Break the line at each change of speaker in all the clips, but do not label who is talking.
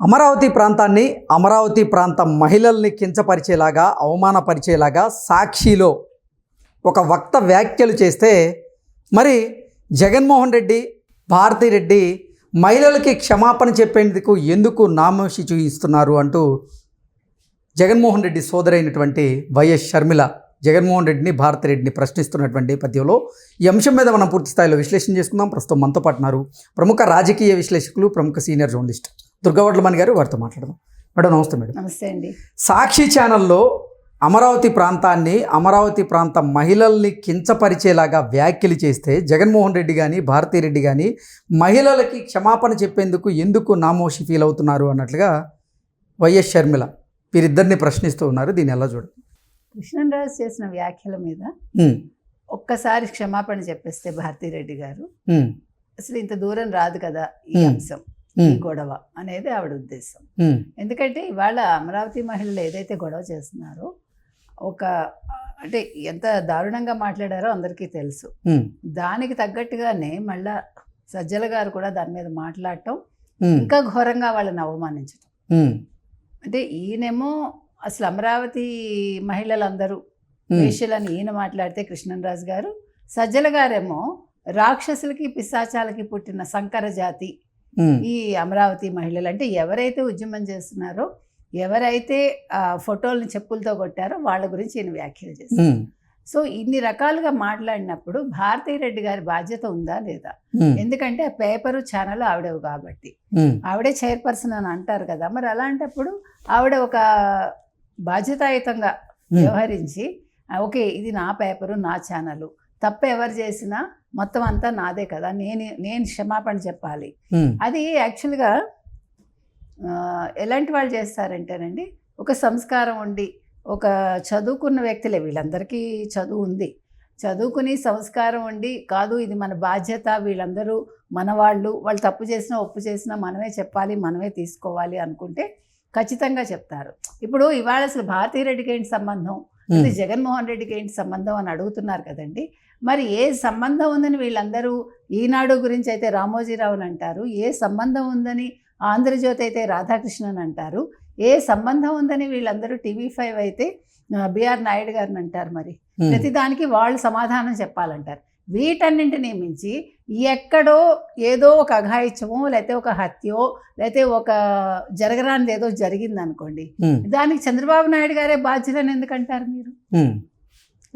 అమరావతి ప్రాంతాన్ని అమరావతి ప్రాంత మహిళల్ని కించపరిచేలాగా అవమానపరిచేలాగా సాక్షిలో ఒక వక్త వ్యాఖ్యలు చేస్తే మరి జగన్మోహన్ రెడ్డి భారతిరెడ్డి మహిళలకి క్షమాపణ చెప్పేందుకు ఎందుకు నామోషి చూయిస్తున్నారు అంటూ జగన్మోహన్ రెడ్డి సోదరైనటువంటి వైఎస్ షర్మిల జగన్మోహన్ రెడ్డిని భారతిరెడ్డిని ప్రశ్నిస్తున్నటువంటి నేపథ్యంలో ఈ అంశం మీద మనం పూర్తి స్థాయిలో విశ్లేషణ చేసుకుందాం. ప్రస్తుతం మనతో పాటున్నారు ప్రముఖ రాజకీయ విశ్లేషకులు ప్రముఖ సీనియర్ జర్నలిస్ట్ దుర్గవడ్లమణి గారు వారితో మాట్లాడదాం. మేడం నమస్తే మేడం.
నమస్తే అండి.
సాక్షి ఛానల్లో అమరావతి ప్రాంతాన్ని అమరావతి ప్రాంత మహిళల్ని కించపరిచేలాగా వ్యాఖ్యలు చేస్తే జగన్మోహన్ రెడ్డి కానీ భారతీరెడ్డి కానీ మహిళలకి క్షమాపణ చెప్పేందుకు ఎందుకు నామోషి ఫీల్ అవుతున్నారు అన్నట్లుగా వైఎస్ షర్మిల వీరిద్దరిని ప్రశ్నిస్తూ ఉన్నారు. దీన్ని ఎలా చూడండి
కృష్ణరాజు చేసిన వ్యాఖ్యల మీద ఒక్కసారి క్షమాపణ చెప్పేస్తే భారతీరెడ్డి గారు అసలు ఇంత దూరం రాదు కదా ఈ. అంశం. ఈ గొడవ అనేది ఆవిడ ఉద్దేశం. ఎందుకంటే ఇవాళ అమరావతి మహిళలు ఏదైతే గొడవ చేస్తున్నారో ఒక అంటే ఎంత దారుణంగా మాట్లాడారో అందరికీ తెలుసు. దానికి తగ్గట్టుగానే మళ్ళా సజ్జల గారు కూడా దాని మీద మాట్లాడటం ఇంకా ఘోరంగా వాళ్ళని అవమానించడం అంటే ఈయనేమో అసలు అమరావతి మహిళలందరూ వేష్యలని ఈయన మాట్లాడితే కృష్ణరాజు గారు సజ్జల గారేమో రాక్షసులకి పిశాచాలకి పుట్టిన సంకర జాతి ఈ అమరావతి మహిళలు అంటే ఎవరైతే ఉద్యమం చేస్తున్నారో ఎవరైతే ఫోటోల్ని చెప్పులతో కొట్టారో వాళ్ళ గురించి ఈయన వ్యాఖ్యలు
ఉమ్,
సో ఇన్ని రకాలుగా మాట్లాడినప్పుడు భారతీరెడ్డి గారి బాధ్యత ఉందా లేదా? ఎందుకంటే ఆ పేపరు ఛానల్ ఆవిడవు కాబట్టి. ఆవిడే చైర్పర్సన్ అని అంటారు కదా మరి అలాంటప్పుడు ఆవిడ ఒక బాధ్యతాయుతంగా వ్యవహరించి "ఆ, ఓకే ఇది నా పేపరు నా ఛానల్ తప్పు ఎవరు చేసినా మొత్తం అంతా నాదే కదా. నేను నేను క్షమాపణ చెప్పాలి. అది యాక్చువల్గా ఎలాంటి వాళ్ళు చేస్తారంటేనండి ఒక సంస్కారం ఉండి ఒక చదువుకున్న వ్యక్తులే వీళ్ళందరికీ చదువు ఉంది. చదువుకుని సంస్కారం ఉండి కాదు ఇది మన బాధ్యత వీళ్ళందరూ మన వాళ్ళు వాళ్ళు తప్పు చేసినా ఒప్పు చేసినా మనమే చెప్పాలి మనమే తీసుకోవాలి అనుకుంటే ఖచ్చితంగా చెప్తారు. ఇప్పుడు ఇవాళ అసలు భారతీరెడ్డికి ఏంటి సంబంధం? జగన్మోహన్ రెడ్డికి ఏంటి సంబంధం అని అడుగుతున్నారు కదండి. మరి ఏ సంబంధం ఉందని వీళ్ళందరూ ఈనాడు గురించి అయితే రామోజీరావుని అంటారు ఏ సంబంధం ఉందని ఆంధ్రజ్యోతి అయితే రాధాకృష్ణన్ అంటారు ఏ సంబంధం ఉందని వీళ్ళందరూ టీవీ ఫైవ్ అయితే బిఆర్ నాయుడు గారిని అంటారు మరి. ప్రతిదానికి వాళ్ళు సమాధానం చెప్పాలంటారు. వీటన్నింటినీ మించి ఎక్కడో ఏదో ఒక అఘాయిత్యమో లేకపోతే ఒక హత్యో లేకపోతే ఒక జరగరానిది ఏదో జరిగింది అనుకోండి
ఉమ్,
దానికి చంద్రబాబు నాయుడు గారే బాధ్యులని ఎందుకంటారు మీరు?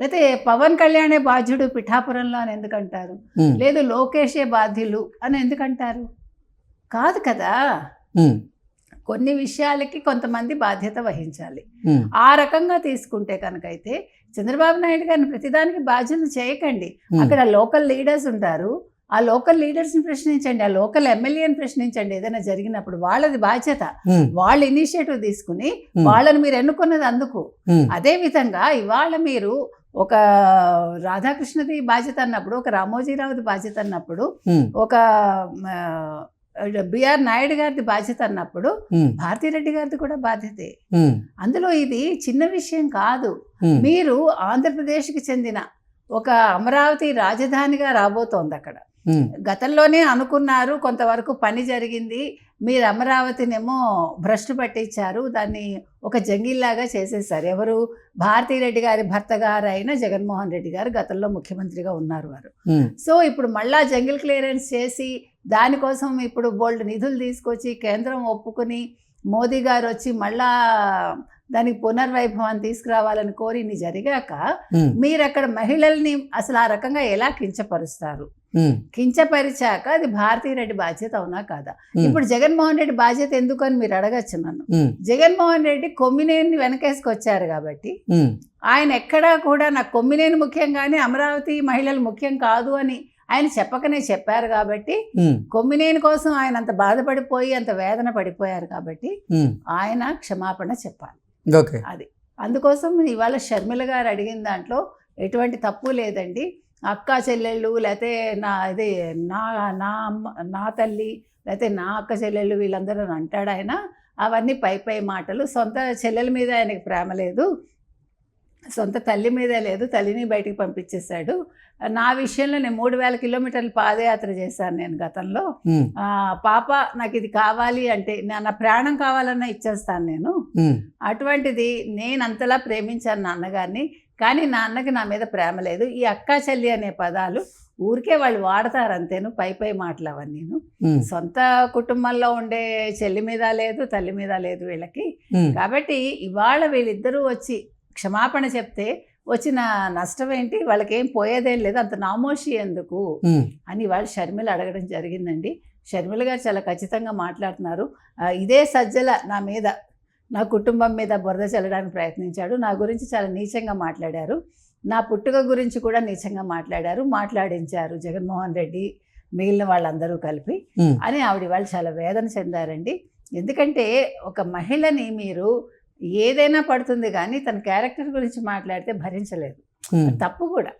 లేకపోతే పవన్ కళ్యాణే బాధ్యుడు పిఠాపురంలో అని ఎందుకంటారు? లేదు లోకేషే బాధ్యులు అని ఎందుకంటారు? కాదు కదా. కొన్ని విషయాలకి కొంతమంది బాధ్యత వహించాలి. ఆ రకంగా తీసుకుంటే కనుకైతే చంద్రబాబు నాయుడు గారిని ప్రతిదానికి బాధ్యత చేయకండి. అక్కడ లోకల్ లీడర్స్ ఉంటారు. ఆ లోకల్ లీడర్స్ని ప్రశ్నించండి ఆ లోకల్ ఎమ్మెల్యేని ప్రశ్నించండి ఏదైనా జరిగినప్పుడు వాళ్ళది బాధ్యత. వాళ్ళు ఇనిషియేటివ్ తీసుకుని వాళ్ళని మీరు ఎన్నుకున్నది అందుకు. అదే విధంగా ఇవాళ మీరు ఒక రాధాకృష్ణది బాధ్యత అన్నప్పుడు ఒక రామోజీరావుది బాధ్యత అన్నప్పుడు ఒక బిఆర్ నాయుడు గారిది బాధ్యత అన్నప్పుడు భారతిరెడ్డి గారిది కూడా బాధ్యతే. అందులో ఇది చిన్న విషయం కాదు. మీరు ఆంధ్రప్రదేశ్కి చెందిన ఒక అమరావతి రాజధానిగా రాబోతోంది అక్కడ. గతంలోనే అనుకున్నారు కొంతవరకు పని జరిగింది మీరు అమరావతినేమో భ్రష్టు పట్టించారు దాన్ని ఒక జంగిల్లాగా చేసేసారు ఎవరు? భారతీరెడ్డి గారి భర్త గారు అయిన జగన్మోహన్ రెడ్డి గారు గతంలో ముఖ్యమంత్రిగా ఉన్నారు వారు. సో ఇప్పుడు మళ్ళా జంగిల్ క్లియరెన్స్ చేసి దానికోసం ఇప్పుడు బోల్డ్ నిధులు తీసుకొచ్చి కేంద్రం ఒప్పుకుని మోదీ గారు వచ్చి మళ్ళా దానికి పునర్వైభవాన్ని తీసుకురావాలని కోరి ఇన్ని జరిగాక మీరు అక్కడ మహిళల్ని అసలు ఆ రకంగా ఎలా కించపరుస్తారు? కించపరిచాక అది భారతీరెడ్డి బాధ్యత అవునా కాదా? ఇప్పుడు జగన్మోహన్ రెడ్డి బాధ్యత ఎందుకు అని మీరు అడగచ్చు నన్ను. జగన్మోహన్ రెడ్డి కొమ్మినేని వెనకేసుకొచ్చారు కాబట్టి ఆయన ఎక్కడా కూడా నాకు కొమ్మినేని ముఖ్యం కానీ అమరావతి మహిళలు ముఖ్యం కాదు అని ఆయన చెప్పకనే చెప్పారు కాబట్టి కొమ్మినేని కోసం ఆయన అంత బాధపడిపోయి అంత వేదన పడిపోయారు కాబట్టి ఆయన క్షమాపణ చెప్పాలి. అది. అందుకోసం ఇవాళ షర్మిల గారు అడిగిన దాంట్లో ఎటువంటి తప్పు లేదండి. అక్క చెల్లెళ్ళు లేకపోతే నా ఇది నా నా అమ్మ నా తల్లి లేకపోతే నా అక్క చెల్లెళ్ళు వీళ్ళందరూ అంటాడు ఆయన. అవన్నీ పై పై మాటలు. సొంత చెల్లెల మీద ఆయనకి ప్రేమ లేదు. సొంత తల్లి మీదే లేదు తల్లిని బయటికి పంపించేశాడు. నా విషయంలో నేను మూడు వేల కిలోమీటర్లు పాదయాత్ర చేశాను నేను గతంలో. పాప నాకు ఇది కావాలి అంటే నా ప్రాణం కావాలన్నా ఇచ్చేస్తాను నేను. అటువంటిది నేను అంతలా ప్రేమించాను నాన్నగారిని కానీ నాన్నకి నా మీద ప్రేమ లేదు. ఈ అక్కా చెల్లి అనే పదాలు ఊరికే వాళ్ళు వాడతారు అంతేను పై పై మాటలు
ఉమ్,
సొంత కుటుంబంలో ఉండే చెల్లి మీద లేదు తల్లి మీద లేదు వీళ్ళకి. కాబట్టి ఇవాళ వీళ్ళిద్దరూ వచ్చి క్షమాపణ చెప్తే వచ్చిన నష్టం ఏంటి వాళ్ళకి ఏం పోయేదేం లేదు. అంత నామోషి ఎందుకు? అని వాళ్ళు షర్మిల అడగడం జరిగిందండి. షర్మిల గారు చాలా ఖచ్చితంగా మాట్లాడుతున్నారు. ఇదే సజ్జల నా మీద నా కుటుంబం మీద బురద చల్లడానికి ప్రయత్నించాడు. నా గురించి చాలా నీచంగా మాట్లాడారు. నా పుట్టుక గురించి కూడా నీచంగా మాట్లాడారు మాట్లాడించారు జగన్మోహన్ రెడ్డి మిగిలిన వాళ్ళందరూ కలిపి అని ఆవిడ వాళ్ళు చాలా వేదన చెందారండి. ఎందుకంటే ఒక మహిళని మీరు ఏదైనా పడుతుంది కానీ తన క్యారెక్టర్ గురించి మాట్లాడితే భరించలేదు. తప్పు కూడా.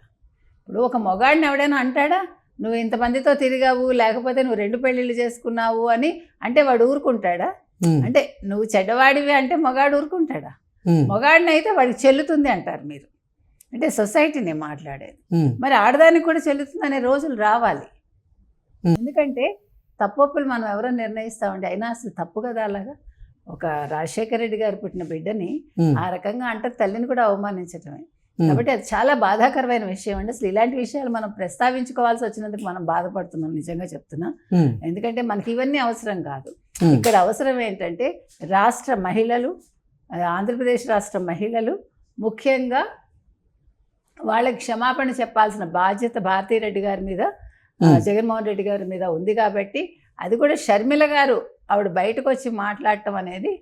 ఇప్పుడు ఒక మొగాడిని ఎవడైనా అంటాడా నువ్వు ఇంతమందితో తిరిగావు లేకపోతే నువ్వు రెండు పెళ్ళిళ్ళు చేసుకున్నావు అని అంటే వాడు ఊరుకుంటాడా? అంటే నువ్వు చెడ్డవాడివి అంటే మొగాడు ఊరుకుంటాడా? మొగాడిని అయితే వాడికి చెల్లుతుంది అంటారు మీరు. అంటే సొసైటీని మాట్లాడేది. మరి ఆడదానికి కూడా చెల్లుతుంది అనే రోజులు రావాలి. ఎందుకంటే తప్పొప్పులు మనం ఎవరో నిర్ణయిస్తామండి. అయినా అసలు తప్పు కదా అలాగా? ఒక రాజశేఖర రెడ్డి గారు పుట్టిన బిడ్డని ఆ రకంగా అంటే తల్లిని కూడా అవమానించడమే
ఉమ్,
కాబట్టి అది చాలా బాధాకరమైన విషయం అండి. అసలు ఇలాంటి విషయాలు మనం ప్రస్తావించుకోవాల్సి వచ్చినందుకు మనం బాధపడుతున్నాం నిజంగా చెప్తున్నా. ఎందుకంటే మనకి ఇవన్నీ అవసరం కాదు. ఇక్కడ అవసరం ఏంటంటే రాష్ట్ర మహిళలు ఆంధ్రప్రదేశ్ రాష్ట్ర మహిళలు ముఖ్యంగా వాళ్ళకి క్షమాపణ చెప్పాల్సిన బాధ్యత భారతీరెడ్డి గారి మీద. జగన్మోహన్ రెడ్డి గారి మీద ఉంది కాబట్టి అది కూడా షర్మిల గారు ఆవిడ బయటకు వచ్చి మాట్లాడటం అనేది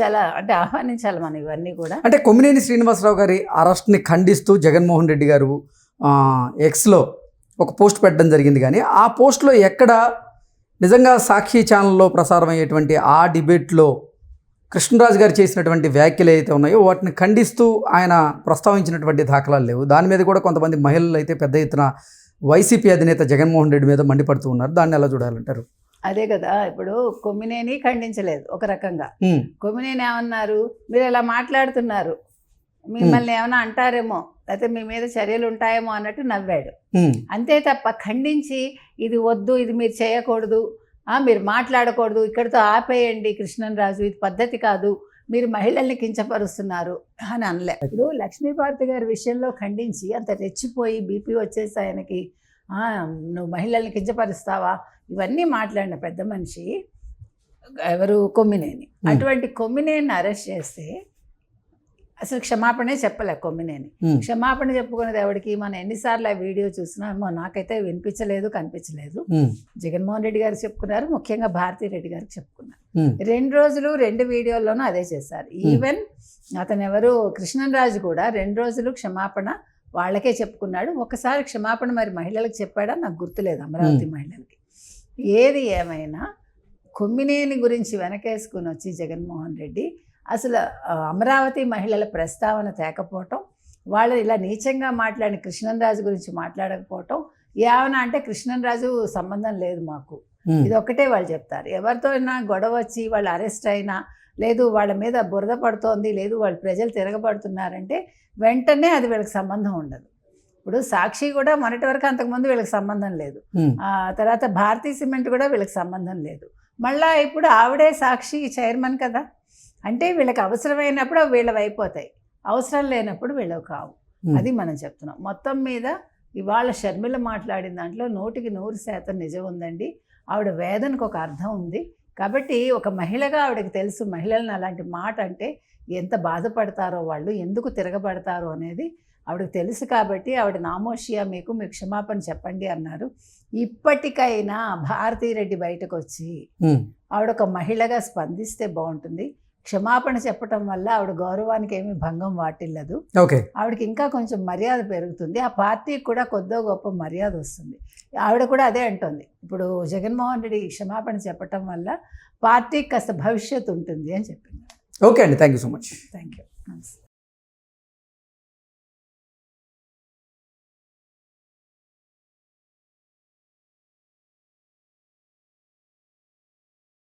చాలా అంటే ఆహ్వానించాలి మనం ఇవన్నీ కూడా.
అంటే కొమ్మినేని శ్రీనివాసరావు గారి అరెస్ట్ని ఖండిస్తూ జగన్మోహన్ రెడ్డి గారు ఎక్స్లో ఒక పోస్ట్ పెట్టడం జరిగింది కానీ ఆ పోస్ట్లో ఎక్కడ నిజంగా సాక్షి ఛానల్లో ప్రసారం అయ్యేటువంటి ఆ డిబేట్లో కృష్ణరాజు గారు చేసినటువంటి వ్యాఖ్యలు అయితే ఉన్నాయో వాటిని ఖండిస్తూ ఆయన ప్రస్తావించినటువంటి దాఖలాలు లేవు. దాని మీద కూడా కొంతమంది మహిళలు అయితే పెద్ద ఎత్తున వైసీపీ అధినేత జగన్మోహన్ రెడ్డి మీద మండిపడుతూ ఉన్నారు. దాన్ని ఎలా చూడాలంటారు?
అదే కదా ఇప్పుడు కొమ్మినేని ఖండించలేదు ఒక రకంగా. కొమ్మినేని ఏమన్నారు? మీరు ఇలా మాట్లాడుతున్నారు. మిమ్మల్ని ఏమైనా అంటారేమో? లేకపోతే మీ మీద చర్యలు ఉంటాయేమో అన్నట్టు నవ్వాడు. అంతే తప్ప ఖండించి ఇది వద్దు ఇది మీరు చేయకూడదు మీరు మాట్లాడకూడదు ఇక్కడితో ఆపేయండి కృష్ణన్ రాజు ఇది పద్ధతి కాదు మీరు మహిళల్ని కించపరుస్తున్నారు అని అనలే. ఇప్పుడు లక్ష్మీపార్తి గారి విషయంలో ఖండించి అంత రెచ్చిపోయి బీపీ వచ్చేసి ఆయనకి "ఆ, నువ్వు మహిళల్ని కించపరుస్తావా? ఇవన్నీ మాట్లాడిన పెద్ద మనిషి ఎవరు? కొమ్మినేని. అటువంటి కొమ్మినేని అరెస్ట్ చేస్తే అసలు క్షమాపణే చెప్పలే కొమ్మినేని. క్షమాపణ చెప్పుకునేది ఎవరికి మనం ఎన్నిసార్లు ఆ వీడియో చూసినా ఏమో నాకైతే వినిపించలేదు కనిపించలేదు. జగన్మోహన్ రెడ్డి గారికి చెప్పుకున్నారు ముఖ్యంగా భారతీ రెడ్డి గారికి చెప్పుకున్నారు. రెండు రోజులు రెండు వీడియోల్లోనూ అదే చేశారు. ఈవెన్ అతను ఎవరు కృష్ణన్ రాజు కూడా రెండు రోజులు క్షమాపణ వాళ్ళకే చెప్పుకున్నాడు. ఒకసారి క్షమాపణ మరి మహిళలకు చెప్పాడా? నాకు గుర్తులేదు అమరావతి మహిళలకి. ఏది ఏమైనా కొమ్మినేని గురించి వెనకేసుకుని వచ్చి జగన్మోహన్ రెడ్డి అసలు అమరావతి మహిళల ప్రస్తావన తేకపోవటం వాళ్ళు ఇలా నీచంగా మాట్లాడిన కృష్ణన్రాజు గురించి మాట్లాడకపోవటం ఏమన్నా అంటే కృష్ణన్రాజు సంబంధం లేదు మాకు. ఇది ఒక్కటే వాళ్ళు చెప్తారు. ఎవరితో అయినా గొడవ వచ్చి వాళ్ళు అరెస్ట్ అయినా లేదు వాళ్ళ మీద బురద పడుతోంది లేదు వాళ్ళు ప్రజలు తిరగబడుతున్నారంటే వెంటనే అది వీళ్ళకి సంబంధం ఉండదు. ఇప్పుడు సాక్షి కూడా మొన్నటి వరకు అంతకుముందు వీళ్ళకి సంబంధం లేదు. ఆ తర్వాత భారతీ సిమెంట్ కూడా వీళ్ళకి సంబంధం లేదు. మళ్ళా ఇప్పుడు ఆవిడే సాక్షి చైర్మన్ కదా అంటే వీళ్ళకి అవసరమైనప్పుడు అవి వీళ్ళవి అయిపోతాయి. అవసరం లేనప్పుడు వీళ్ళవి కావు. అది మనం చెప్తున్నాం. మొత్తం మీద ఇవాళ షర్మిల మాట్లాడిన దాంట్లో నూటికి నూరు శాతం నిజం ఉందండి. ఆవిడ వేదనకు ఒక అర్థం ఉంది. కాబట్టి ఒక మహిళగా ఆవిడకి తెలుసు మహిళలను అలాంటి మాట అంటే ఎంత బాధపడతారో వాళ్ళు ఎందుకు తిరగబడతారో అనేది ఆవిడకి తెలుసు కాబట్టి ఆవిడ నామోషియా మీకు మీరు క్షమాపణ చెప్పండి అన్నారు. ఇప్పటికైనా భారతీరెడ్డి బయటకు వచ్చి ఆవిడ ఒక మహిళగా స్పందిస్తే బాగుంటుంది. క్షమాపణ చెప్పటం వల్ల ఆవిడ గౌరవానికి ఏమీ భంగం వాటిల్లదు.
ఓకే.
ఆవిడకి ఇంకా కొంచెం మర్యాద పెరుగుతుంది. ఆ పార్టీకి కూడా కొద్దో గొప్ప మర్యాద వస్తుంది. ఆవిడ కూడా అదే అంటుంది. ఇప్పుడు జగన్మోహన్ రెడ్డి క్షమాపణ చెప్పటం వల్ల పార్టీకి కాస్త భవిష్యత్తు ఉంటుంది అని చెప్పింది.
ఓకే అండి. Thank you so much.
Thank you